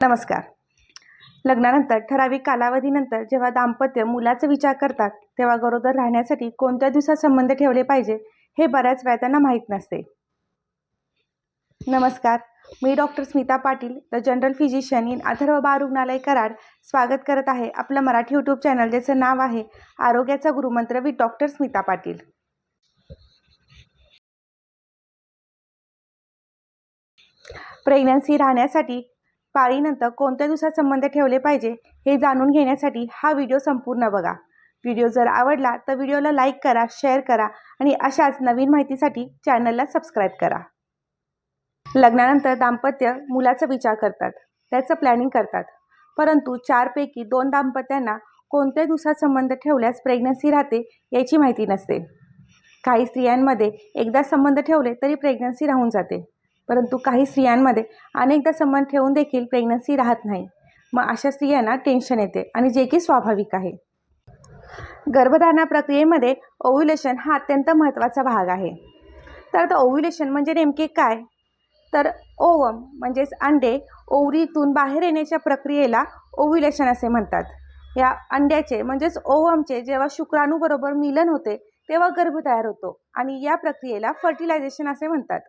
नमस्कार. लग्नानंतर ठराविक कालावधीनंतर जेव्हा दाम्पत्य मुलाचा विचार करतात तेव्हा गरोदर राहण्यासाठी कोणत्या दिवसात संबंध ठेवले पाहिजे हे बऱ्याच वेळा त्यांना माहीत नसते. नमस्कार. मी doctor Smita Patil the general physician in Atharva बाळ रुग्णालय कराड. स्वागत करत आहे आपलं मराठी यूट्यूब चॅनल ज्याचं नाव आहे आरोग्याचा गुरुमंत्र with doctor Smita Patil. Pregnancy राहण्यासाठी पाळीनंतर कोणत्या दिवसात संबंध ठेवले पाहिजे हे जाणून घेण्यासाठी हा व्हिडिओ संपूर्ण बघा. व्हिडिओ जर आवडला तर व्हिडिओला लाईक करा शेअर करा आणि अशाच नवीन माहितीसाठी चॅनलला सबस्क्राईब करा. लग्नानंतर दाम्पत्य मुलाचा विचार करतात त्याचं प्लॅनिंग करतात. परंतु चारपैकी दोन दाम्पत्यांना कोणत्या दिवसात संबंध ठेवल्यास प्रेग्नन्सी राहते याची माहिती नसते. काही स्त्रियांमध्ये एकदा संबंध ठेवले तरी प्रेग्नन्सी राहून जाते. परंतु काही स्त्रियांमध्ये अनेकदा संबंध ठेवून देखील प्रेग्नन्सी राहत नाही. मग अशा स्त्रियांना टेन्शन येते आणि जे की स्वाभाविक आहे. गर्भधारणा प्रक्रियेमध्ये ओव्ह्युलेशन हा अत्यंत महत्त्वाचा भाग आहे. तर आता ओव्ह्युलेशन म्हणजे नेमके काय? तर ओवम म्हणजेच अंडे ओवरीतून बाहेर येण्याच्या प्रक्रियेला ओव्ह्युलेशन असे म्हणतात. या अंड्याचे म्हणजेच ओवमचे जेव्हा शुक्राणूबरोबर मिलन होते तेव्हा गर्भ तयार होतो आणि या प्रक्रियेला फर्टिलायझेशन असे म्हणतात.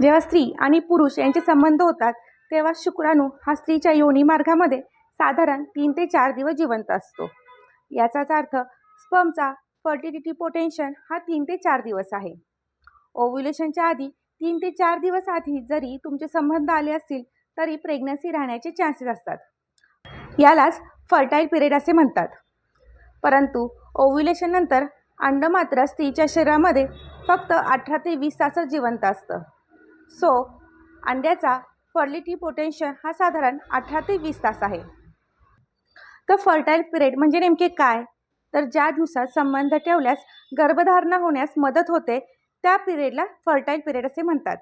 जेव्हा स्त्री आणि पुरुष यांचे संबंध होतात तेव्हा शुक्राणू हा स्त्रीच्या योनी मार्गामध्ये साधारण तीन ते चार दिवस जिवंत असतो. याचाच अर्थ स्पमचा फर्टिलिटी पोटेन्शन हा तीन ते चार दिवस आहे. ओव्ह्युलेशनच्या आधी तीन ते चार दिवस आधी जरी तुमचे संबंध आले असतील तरी प्रेग्नन्सी राहण्याचे चान्सेस असतात. यालाच फर्टाईल पिरियड असे म्हणतात. परंतु ओव्ह्युलेशननंतर अंड मात्र स्त्रीच्या शरीरामध्ये फक्त अठरा ते वीस तासच जिवंत असतं. सो अंड्याचा फर्लिटी पोटेन्शियल हा साधारण अठरा ते वीस तास आहे. तर फर्टाईल पिरियड म्हणजे नेमके काय? तर ज्या दिवसात संबंध ठेवल्यास गर्भधारणा होण्यास मदत होते त्या पिरियडला फर्टाईल पिरियड असे म्हणतात.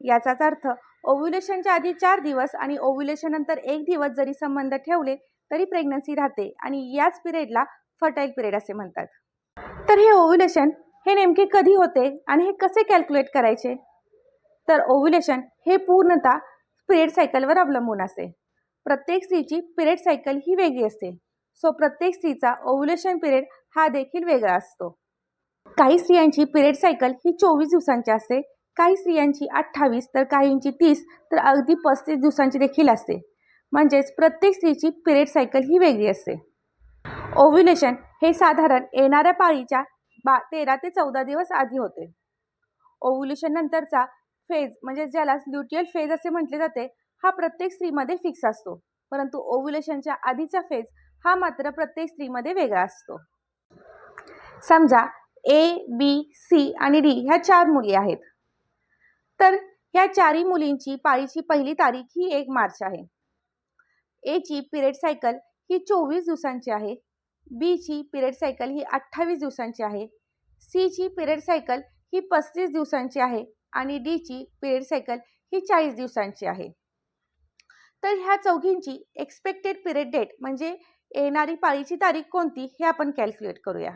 याचाच अर्थ ओव्ह्युलेशनच्या आधी चार दिवस आणि ओव्ह्युलेशननंतर एक दिवस जरी संबंध ठेवले तरी प्रेग्नन्सी राहते आणि याच पिरियडला फर्टाईल पिरियड असे म्हणतात. तर हे ओव्ह्युलेशन हे नेमके कधी होते आणि हे कसे कॅल्क्युलेट करायचे? तर ओव्ह्युलेशन हे पूर्णतः पिरियड सायकलवर अवलंबून असते. प्रत्येक स्त्रीची पिरियड सायकल ही वेगळी असते. सो प्रत्येक स्त्रीचा ओव्ह्युलेशन पिरियड हा देखील वेगळा असतो. काही स्त्रियांची पिरियड सायकल ही चोवीस दिवसांची असते. काही स्त्रियांची अठ्ठावीस तर काहींची तीस तर अगदी पस्तीस दिवसांची देखील असते. म्हणजेच प्रत्येक स्त्रीची पिरियड सायकल ही वेगळी असते. ओव्ह्युलेशन हे साधारण येणाऱ्या पाळीच्या बा तेरा ते चौदा दिवस आधी होते. ओव्ह्युलेशन नंतरचा फेज म्हणजे ज्याला ल्युटियल फेज असे म्हटले जाते हा प्रत्येक स्त्रीमध्ये फिक्स असतो. परंतु ओव्ह्युलेशनच्या आधीचा फेज हा मात्र प्रत्येक स्त्रीमध्ये वेगळा असतो. समजा ए बी सी आणि डी ह्या चार मुली आहेत. तर ह्या चारही मुलींची पाळीची पहिली तारीख ही एक मार्च आहे. एची पिरियड सायकल ही चोवीस दिवसांची आहे. बीची पिरियड सायकल ही अठ्ठावीस दिवसांची आहे. सीची पिरियड सायकल ही पस्तीस दिवसांची आहे. आणि डीची पिरियड सायकल ही चाळीस दिवसांची आहे. तर ह्या चौघींची एक्सपेक्टेड पिरियड डेट म्हणजे येणारी पाळीची तारीख कोणती हे आपण कॅल्क्युलेट करूया.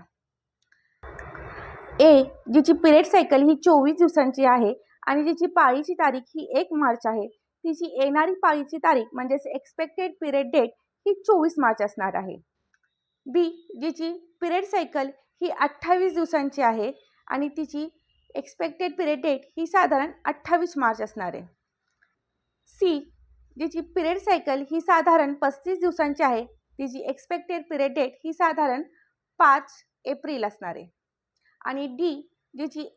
ए जिची पिरियड सायकल ही चोवीस दिवसांची आहे आणि जिची पाळीची तारीख ही एक मार्च आहे तिची येणारी पाळीची तारीख म्हणजेच एक्सपेक्टेड पिरियड डेट ही चोवीस मार्च असणार आहे. बी जिची पिरियड सायकल ही अठ्ठावीस दिवसांची आहे आणि तिची एक्सपेक्टेड पिरियड डेट ही साधारण अठ्ठावीस मार्च असणार आहे. सी जिची पिरियड सायकल ही साधारण पस्तीस दिवसांची आहे तिची एक्सपेक्टेड पिरियड डेट ही साधारण पाच एप्रिल असणार आहे. आणि डी जिची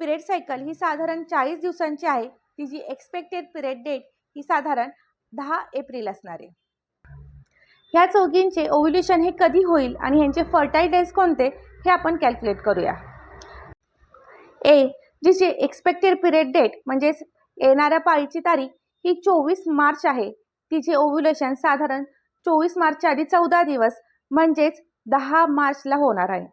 पिरियड सायकल ही साधारण चाळीस दिवसांची आहे तिची एक्सपेक्टेड पिरियड डेट ही साधारण दहा एप्रिल असणार आहे. ह्या चौघींचे ओव्हल्युशन हे कधी होईल आणि ह्यांचे फर्टाईल डेज कोणते हे आपण कॅल्क्युलेट करूया. ए जिची एक्सपेक्टेड पिरियड डेट म्हणजेच येणाऱ्या पाळीची तारीख ही चोवीस मार्च आहे. तिचे ओव्ह्युलेशन साधारण चोवीस मार्चच्या आधी चौदा दिवस म्हणजेच दहा मार्चला होणार आहे.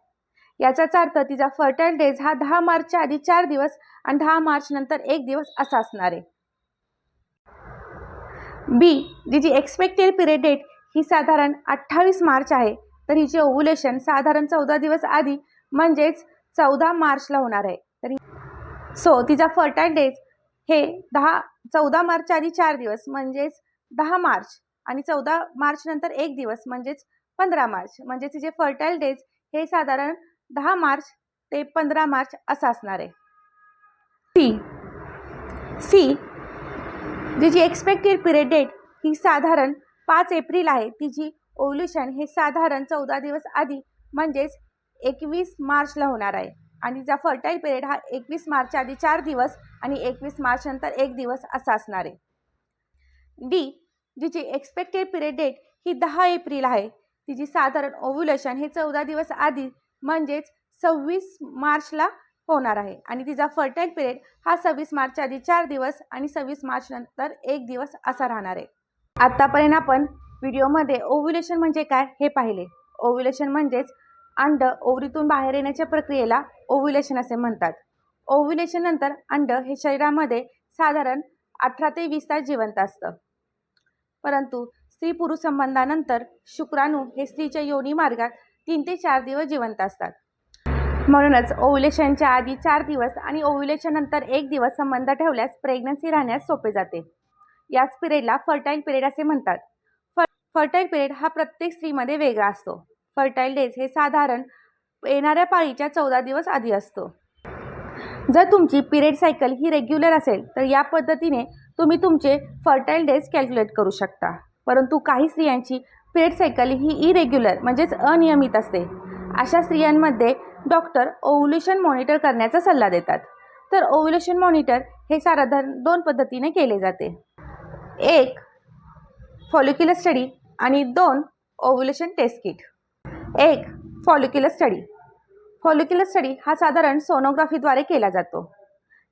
याचाच अर्थ तिचा फर्टाईल डेज हा दहा मार्चच्या आधी चार दिवस आणि दहा मार्च नंतर एक दिवस असा असणार आहे. बी जिची एक्सपेक्टेड पिरियड डेट ही साधारण अठ्ठावीस मार्च आहे तर हिचे ओव्ह्युलेशन साधारण चौदा दिवस आधी म्हणजेच चौदा मार्चला होणार आहे. तरी सो तिचा फर्टाईल डेज हे दहा चौदा मार्च आधी चार दिवस म्हणजेच दहा मार्च आणि चौदा मार्च नंतर एक दिवस म्हणजेच पंधरा मार्च. म्हणजेच तिचे फर्टाईल डेज हे साधारण दहा मार्च ते पंधरा मार्च असं असणार आहे. सी सी तिची एक्सपेक्टेड पिरियड डेट ही साधारण पाच एप्रिल आहे. तिची ओल्युशन हे साधारण चौदा दिवस आधी म्हणजेच एकवीस मार्चला होणार आहे. आणि ज्या फर्टाईल पिरियड हा एकवीस मार्चच्या आधी चार दिवस आणि एकवीस मार्च नंतर एक दिवस असा असणार आहे. डी जिची एक्सपेक्टेड पिरियड डेट ही दहा एप्रिल आहे. तिची साधारण ओव्ह्युलेशन हे चौदा दिवस आधी म्हणजेच सव्वीस मार्चला होणार आहे. आणि तिचा फर्टाईल पिरियड हा सव्वीस मार्चच्या आधी चार दिवस आणि सव्वीस मार्च नंतर एक दिवस असा राहणार आहे. आत्तापर्यंत आपण व्हिडिओमध्ये ओव्ह्युलेशन म्हणजे काय हे पाहिले. ओव्ह्युलेशन म्हणजेच अंड ओवरीतून बाहेर येण्याच्या प्रक्रियेला ओव्ह्युलेशन असे म्हणतात. ओव्ह्युलेशन नंतर अंड हे शरीरामध्ये साधारण अठरा ते वीस तास जिवंत असतं. परंतु स्त्री पुरुष संबंधानंतर शुक्राणू हे स्त्रीच्या योनी मार्गात तीन ते चार दिवस जिवंत असतात. म्हणूनच ओव्ह्युलेशनच्या आधी चार दिवस आणि ओव्ह्युलेशन नंतर एक दिवस संबंध ठेवल्यास प्रेग्नन्सी राहण्यास सोपे जाते. याच पिरियडला फर्टाईल पिरियड असे म्हणतात. फर फर्टाईल पिरियड हा प्रत्येक स्त्रीमध्ये वेगळा असतो. फर्टाईल डेज हे साधारण येणाऱ्या पाळीच्या चौदा दिवस आधी असतो. जर तुमची पिरियड सायकल ही रेग्युलर असेल तर या पद्धतीने तुम्ही तुमचे फर्टाईल डेज कॅल्क्युलेट करू शकता. परंतु काही स्त्रियांची पिरियड सायकल ही इरेग्युलर म्हणजेच अनियमित असते. अशा स्त्रियांमध्ये डॉक्टर ओव्ह्युलेशन मॉनिटर करण्याचा सल्ला देतात. तर ओव्ह्युलेशन मॉनिटर हे साधारण दोन पद्धतीने केले जाते. एक फॉलिक्युलर स्टडी आणि दोन ओव्ह्युलेशन टेस्ट किट एक फॉलिक्युलर स्टडी फॉलिक्युलर स्टडी हा साधारण सोनोग्राफीद्वारे केला जातो.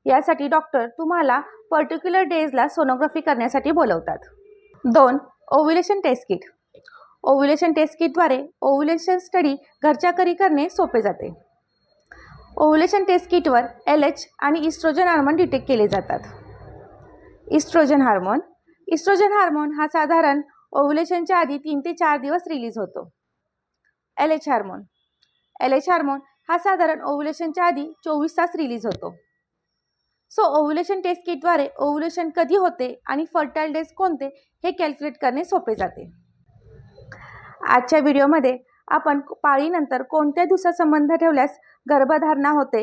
यासाठी डॉक्टर तुम्हाला पर्टिक्युलर डेजला सोनोग्राफी करण्यासाठी बोलवतात. दोन ovulation test kit ovulation test किटद्वारे ovulation study घरच्या घरी करणे सोपे जाते. ओव्ह्युलेशन टेस्ट किटवर एल एच आणि इस्ट्रोजन हार्मोन डिटेक्ट केले जातात. इस्ट्रोजन हार्मोन इस्ट्रोजन हार्मोन हा साधारण ओव्ह्युलेशनच्या आधी तीन ते चार दिवस रिलीज होतो. L H hormone. L H hormone हा साधारण ओव्ह्युलेशनच्या आधी चोवीस तास रिलीज होतो. सो ओव्ह्युलेशन टेस्ट किटद्वारे ओव्ह्युलेशन कधी होते आणि फर्टाईल डेज कोणते हे कॅल्क्युलेट करणे सोपे जाते. आजच्या व्हिडिओमध्ये आपण पाळीनंतर कोणत्या दिवसात संबंध ठेवल्यास गर्भधारणा होते?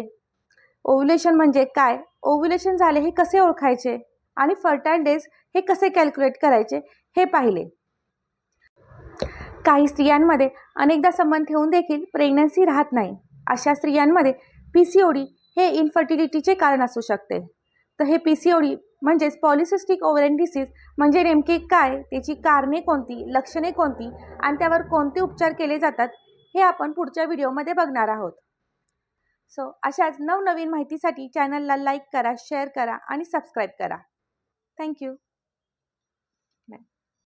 ओव्ह्युलेशन म्हणजे काय? ओव्ह्युलेशन झाले हे कसे ओळखायचे? आणि फर्टाईल डेज हे कसे कॅल्क्युलेट करायचे हे पाहिले. काही स्त्रियांमध्ये अनेकदा संबंध ठेवून देखील प्रेग्नन्सी राहत नाही. अशा स्त्रियांमध्ये पी सी ओ डी हे इन्फर्टिलिटीचे कारण असू शकते. तर हे पी सी ओ डी म्हणजेच पॉलिसिस्टिक ओव्हरेन डिसीज म्हणजे नेमके काय त्याची कारणे कोणती लक्षणे कोणती आणि त्यावर कोणते उपचार केले जातात हे आपण पुढच्या व्हिडिओमध्ये बघणार आहोत. सो अशाच नवनवीन माहितीसाठी चॅनलला लाईक करा शेअर करा आणि सबस्क्राईब करा. थँक्यू